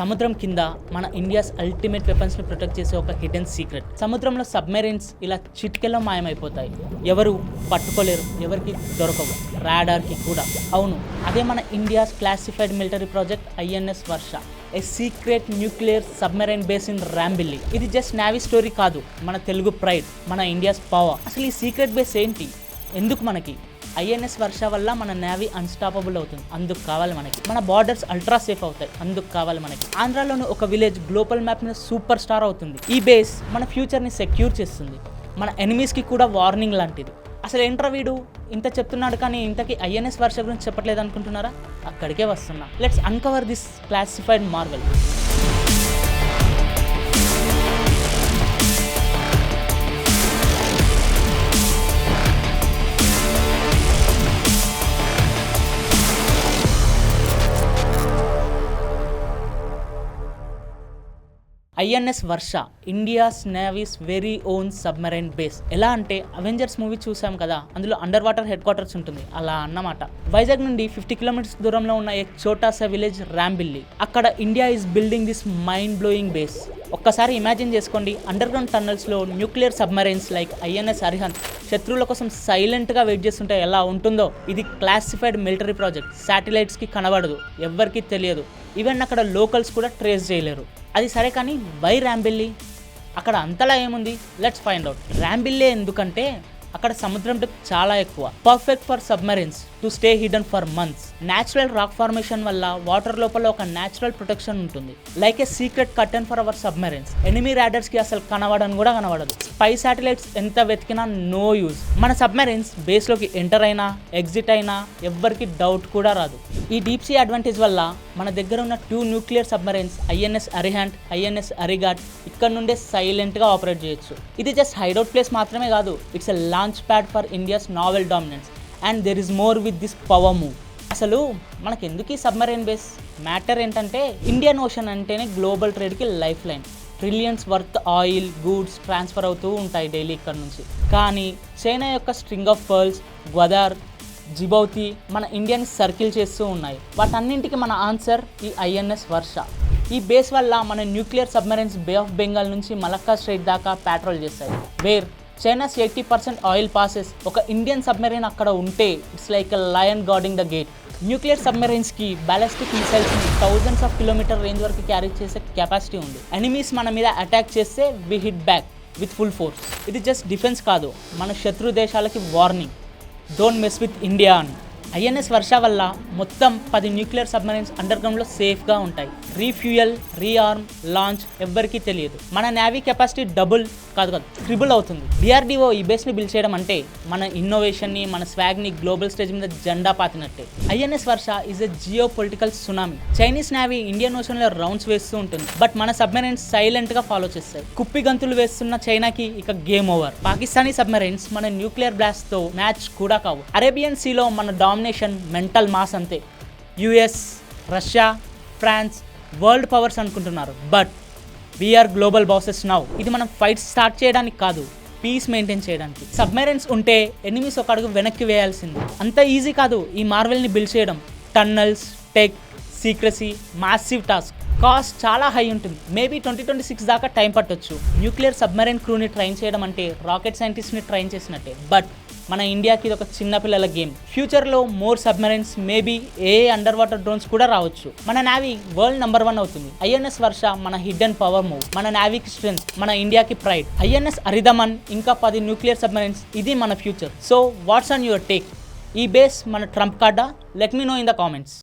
సముద్రం కింద మన ఇండియాస్ అల్టిమేట్ వెపన్స్ ప్రొటెక్ట్ చేసే ఒక హిడెన్ సీక్రెట్. సముద్రంలో సబ్మెరైన్స్ ఇలా చిటికెల్లో మాయమైపోతాయి. ఎవరు పట్టుకోలేరు ఎవరికి దొరకవు రాడార్కి కూడా. అవును అదే మన India's classified military project INS Varsha. A secret nuclear submarine base in Rambilli ఇది జస్ట్ నావీ స్టోరీ కాదు మన తెలుగు ప్రైడ్ మన ఇండియాస్ పవర్ అసలు ఈ సీక్రెట్ బేస్ ఏంటి? ఎందుకు మనకి? ఐఎన్ఎస్ వర్ష వల్ల మన నేవీ అన్స్టాపబుల్ అవుతుంది. అందుకు కావాలి మనకి. మన బార్డర్స్ అల్ట్రా సేఫ్ అవుతాయి. అందుకు కావాలి మనకి. ఆంధ్రాలోని ఒక విలేజ్ గ్లోబల్ మ్యాప్ మీద సూపర్ స్టార్ అవుతుంది. ఈ బేస్ మన ఫ్యూచర్ని సెక్యూర్ చేస్తుంది. మన ఎనిమీస్కి కూడా వార్నింగ్ లాంటిది. అసలు ఏంట్రా వీడు? ఇంత చెప్తున్నాడు కానీ ఇంతకీ ఐఎన్ఎస్ వర్ష గురించి చెప్పట్లేదు అనుకుంటున్నారా? అక్కడికే వస్తున్నా. Let's uncover this classified marvel INS Varsha India's navy's very own submarine base. ఎలా అంటే అవెంజర్స్ మూవీ చూసాం కదా అందులో అండర్ వాటర్ హెడ్ క్వార్టర్స్ ఉంటుంది. అలా అన్నమాట. వైజాగ్ నుండి ఫిఫ్టీ కిలోమీటర్స్ దూరంలో ఉన్న ఏ చోటాసా విలేజ్ ర్యాంబిల్లి అక్కడ India is building this mind blowing base. ఒక్కసారి ఇమాజిన్ చేసుకోండి underground టన్నల్స్లో nuclear submarines like INS Arihant శత్రువుల కోసం సైలెంట్గా వెయిట్ చేస్తుంటే ఎలా ఉంటుందో. ఇది క్లాసిఫైడ్ మిలిటరీ ప్రాజెక్ట్. శాటిలైట్స్కి కనబడదు ఎవ్వరికీ తెలియదు. ఈవెన్ అక్కడ లోకల్స్ కూడా ట్రేస్ చేయలేరు. అది సరే కానీ వై ర్యాంబిల్లి అక్కడ అంతలా ఏముంది? లెట్స్ ఫైండ్ అవుట్ ర్యాంబిల్లే ఎందుకంటే అక్కడ సముద్రం డెప్ చాలా ఎక్కువ. Perfect for submarines to stay hidden for months natural rock formation వల్ల వాటర్ లోపల ఒక న్యాచురల్ ప్రొటెక్షన్ ఉంటుంది. Like a secret curtain for our submarines enemy రైడర్స్కి అసలు కనబడని కూడా కనబడదు. స్పై శాటిలైట్స్ ఎంత వెతికినా నో యూజ్ మన సబ్మరీన్స్ బేస్లోకి ఎంటర్ అయినా ఎగ్జిట్ అయినా ఎవ్వరికి డౌట్ కూడా రాదు. ఈ డీప్ సీ అడ్వాంటేజ్ వల్ల మన దగ్గర ఉన్న two nuclear submarines INS Arihant INS Arighat ఇక్కడ నుండే సైలెంట్గా ఆపరేట్ చేయొచ్చు. ఇది జస్ట్ హైడౌట్ ప్లేస్ మాత్రమే కాదు it's a launch pad for India's naval dominance and there is more with this power move అసలు మనకి ఎందుకు ఈ సబ్మరైన్ బేస్ మ్యాటర్ ఏంటంటే ఇండియన్ ఓషన్ అంటేనే global ట్రేడ్కి lifeline trillions worth oil goods transfer అవుతూ ఉంటాయి డైలీ ఇక్కడ నుంచి. కానీ చైనా యొక్క string of pearls Gwadar Djibouti మన ఇండియన్ సర్కిల్ చేస్తూ ఉన్నాయి. వాటన్నింటికి మన ఆన్సర్ ఈ ఐఎన్ఎస్ వర్ష. ఈ బేస్ వల్ల మన nuclear submarines bay of Bengal నుంచి మలక్కా స్ట్రైట్ దాకా పెట్రోల్ చేస్తాయి. Where China's eighty percent oil passes ఒక ఇండియన్ సబ్మెరైన్ అక్కడ ఉంటే it's like lion guarding the gate nuclear సబ్మెరైన్స్కి ballistic మిసైల్స్ని థౌజండ్స్ ఆఫ్ కిలోమీటర్ రేంజ్ వరకు క్యారీ చేసే కెపాసిటీ ఉంది. ఎనిమీస్ మన మీద అటాక్ చేస్తే we hit back with full force ఇది జస్ట్ డిఫెన్స్ కాదు మన శత్రు దేశాలకి warning don't mess with India అని ఐఎన్ఎస్ వర్ష వల్ల మొత్తం పది న్యూక్లియర్ సబ్మరీన్స్ అండర్ గ్రౌండ్లో సేఫ్గా ఉంటాయి. రీఫ్యూయల్ రీఆర్మ్ లాంచ్ ఎవ్వరికీ తెలియదు. మన నేవీ కెపాసిటీ డబుల్ కాదు కాదు ట్రిబుల్ అవుతుంది. డిఆర్డిఓ ఈ బేస్ని బిల్డ్ చేయడం అంటే మన ఇన్నోవేషన్ని మన స్వాగ్ని గ్లోబల్ స్టేజ్ మీద జెండా పాతినట్టే. INS Varsha is a geopolitical tsunami. Chinese navy Indian ఓషన్లో rounds వేస్తూ ఉంటుంది. బట్ మన సబ్మెరైన్స్ సైలెంట్గా ఫాలో చేస్తాయి. కుప్పి గంతులు వేస్తున్న చైనాకి ఇక గేమ్ ఓవర్. పాకిస్తానీ సబ్మెరైన్స్ మన న్యూక్లియర్ బ్లాస్ట్తో మ్యాచ్ కూడా కావు. అరేబియన్ సీలో మన డామ్ డామినేషన్ మెంటల్ మాస్ అంతే. US Russia France world powers అనుకుంటున్నారు. But we're global bosses now ఇది మనం ఫైట్ స్టార్ట్ చేయడానికి కాదు పీస్ మెయింటైన్ చేయడానికి. సబ్మెరైన్స్ ఉంటే ఎనిమిస్ ఒక అడుగు వెనక్కి వేయాల్సింది. అంత ఈజీ కాదు ఈ మార్వెల్ని బిల్డ్ చేయడం. Tunnels tech secrecy massive task cost చాలా హై ఉంటుంది. మేబీ ట్వంటీ ట్వంటీ సిక్స్ దాకా టైం పట్టొచ్చు. న్యూక్లియర్ సబ్మెరైన్ క్రూని ట్రైన్ చేయడం అంటే రాకెట్ సైంటిస్ట్ని ట్రైన్ చేసినట్టే. బట్ మన ఇండియాకి ఇది ఒక చిన్నపిల్లల గేమ్. ఫ్యూచర్లో more submarines maybe a underwater drones కూడా రావచ్చు. మన నావీ వరల్డ్ నెంబర్ వన్ అవుతుంది. ఐఎన్ఎస్ వర్ష మన హిడ్డెన్ పవర్ మూవ్. మన నావీకి స్ట్రెంత్ మన ఇండియాకి ప్రైడ్. ఐఎన్ఎస్ అరిదమన్ ఇంకా పది న్యూక్లియర్ సబ్మెరైన్స్ ఇది మన future. So what's on your take? ఈ బేస్ మన Trump కార్డా? Let me know in the comments.